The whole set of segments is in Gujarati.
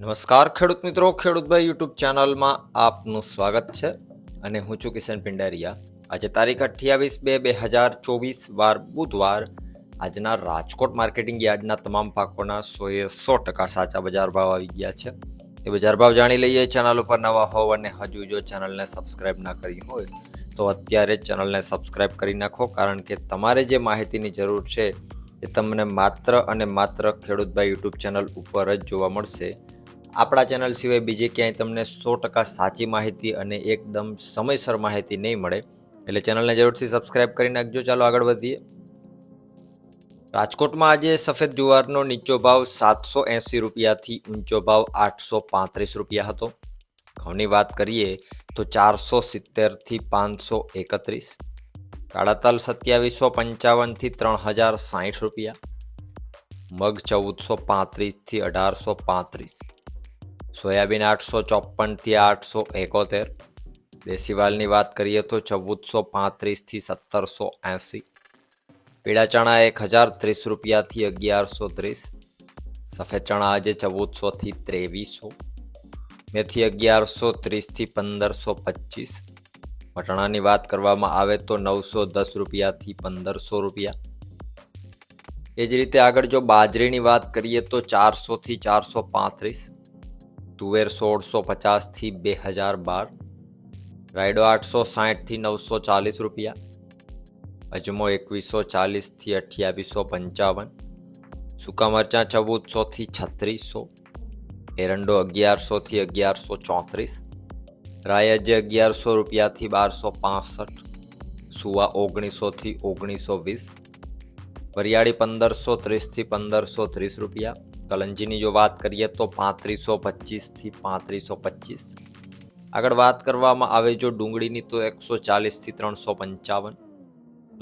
નમસ્કાર ખેડૂત મિત્રો ખેડૂતભાઈ યુટ્યુબ ચેનલમાં આપનું સ્વાગત છે અને હું છું કિશન પિંડારિયા. આજે તારીખ અઠ્યાવીસ બે બે હજાર ચોવીસ, વાર બુધવાર આજના રાજકોટ માર્કેટિંગ યાર્ડના તમામ પાકોના સોએ સો ટકા સાચા બજાર ભાવ આવી ગયા છે. એ બજાર ભાવ જાણી લઈએ, ચેનલ ઉપર નવા હોવ અને હજુ જો ચેનલને સબસ્ક્રાઈબ ના કરી હોય, તો અત્યારે ચેનલને સબસ્ક્રાઈબ કરી નાખો, કારણ કે તમારે જે માહિતીની જરૂર છે એ તમને માત્ર અને માત્ર ખેડૂતભાઈ યુટ્યુબ ચેનલ ઉપર જ જોવા મળશે. આપણા ચેનલ સિવાય બીજે ક્યાંય તમને સો ટકા સાચી માહિતી અને એકદમ સમયસર માહિતી નહીં મળે, એટલે ચેનલને જરૂરથી સબસ્ક્રાઇબ કરી નાખજો. ચાલો આગળ વધીએ. રાજકોટમાં આજે સફેદ જુવારનો નીચો ભાવ સાતસો એંસી રૂપિયાથી ઊંચો ભાવ આઠસો પાંત્રીસ રૂપિયા હતો. ઘઉંની વાત કરીએ તો ચારસો સિત્તેરથી પાંચસો એકત્રીસ. કાળા તલ સત્યાવીસો પંચાવનથી ત્રણ હજાર સાઠ રૂપિયા. મગ ચૌદસો પાંત્રીસથી અઢારસો પાંત્રીસ. સોયાબીન આઠસો ચોપનથી આઠસો એકોતેર. દેશી વાલની વાત કરીએ તો ચૌદસો પાંત્રીસથી સત્તરસો એંસી. પીળા ચણા એક હજાર ત્રીસ રૂપિયાથી અગિયારસો ત્રીસ. સફેદ ચણા આજે ચૌદસોથી ત્રેવીસો. મેથી અગિયારસો ત્રીસથી પંદરસો પચીસ. વટાણાની વાત કરવામાં આવે તો નવસો દસ રૂપિયાથી પંદરસો રૂપિયા. એ જ રીતે આગળ જો બાજરીની વાત કરીએ તો ચારસોથી ચારસો પાંત્રીસ. તુવેર સોળસો પચાસથી બે હજાર બાર, રાયડો આઠસો સાઠથી નવસો ચાલીસ રૂપિયા, અજમો એકવીસો ચાલીસથી અઠ્યાવીસો પંચાવન, સૂકા મરચાં ચૌદસોથી છત્રીસો, એરંડો અગિયારસોથી અગિયારસો ચોત્રીસ રાયજ અગિયારસો રૂપિયાથી બારસો પાસઠ, સુવા ઓગણીસોથી ઓગણીસો વીસ, વરિયાળી પંદરસો ત્રીસથી પંદરસો ત્રીસ રૂપિયા કલંજીની જો વાત કરીએ તો પાંત્રીસો પચીસથી પાંત્રીસો પચીસ. આગળ વાત કરવામાં આવે જો ડુંગળીની તો એકસો ચાલીસથી ત્રણસો પંચાવન,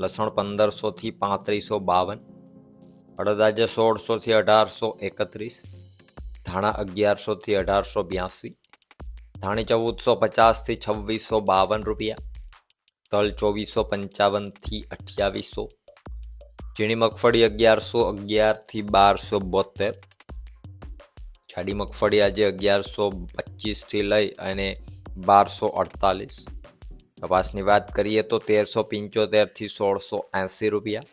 લસણ પંદરસોથી પાંત્રીસો બાવન અડદ આજે સોળસોથી અઢારસો એકત્રીસ, ધાણા અગિયારસોથી અઢારસો બ્યાસી, ધાણી ચૌદસો પચાસથી છવ્વીસો બાવન રૂપિયા, તલ ચોવીસો પંચાવનથી અઠ્યાવીસો, ઝીણી મગફળી અગિયારસો અગિયારથી બારસો બોતેર જાડી મગફળી આજે અગિયારસો પચીસથી લઈ અને બારસો અડતાલીસ. કપાસની વાત કરીએ તો તેરસો પંચોતેરથી સોળસો એંસી રૂપિયા.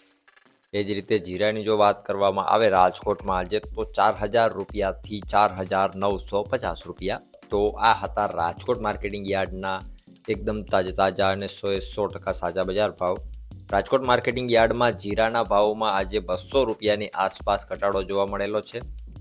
એ જ રીતે જીરાની જો વાત કરવામાં આવે રાજકોટમાં આજે તો ચાર હજાર રૂપિયાથી ચાર હજાર નવસો પચાસ રૂપિયા. તો આ હતા રાજકોટ માર્કેટિંગ યાર્ડના એકદમ તાજા તાજા અને સો એ સો ટકા સાજા બજાર ભાવ. રાજકોટ માર્કેટિંગ યાર્ડમાં જીરાના ભાવમાં આજે બસો રૂપિયાની આસપાસ ઘટાડો જોવા મળેલો છે.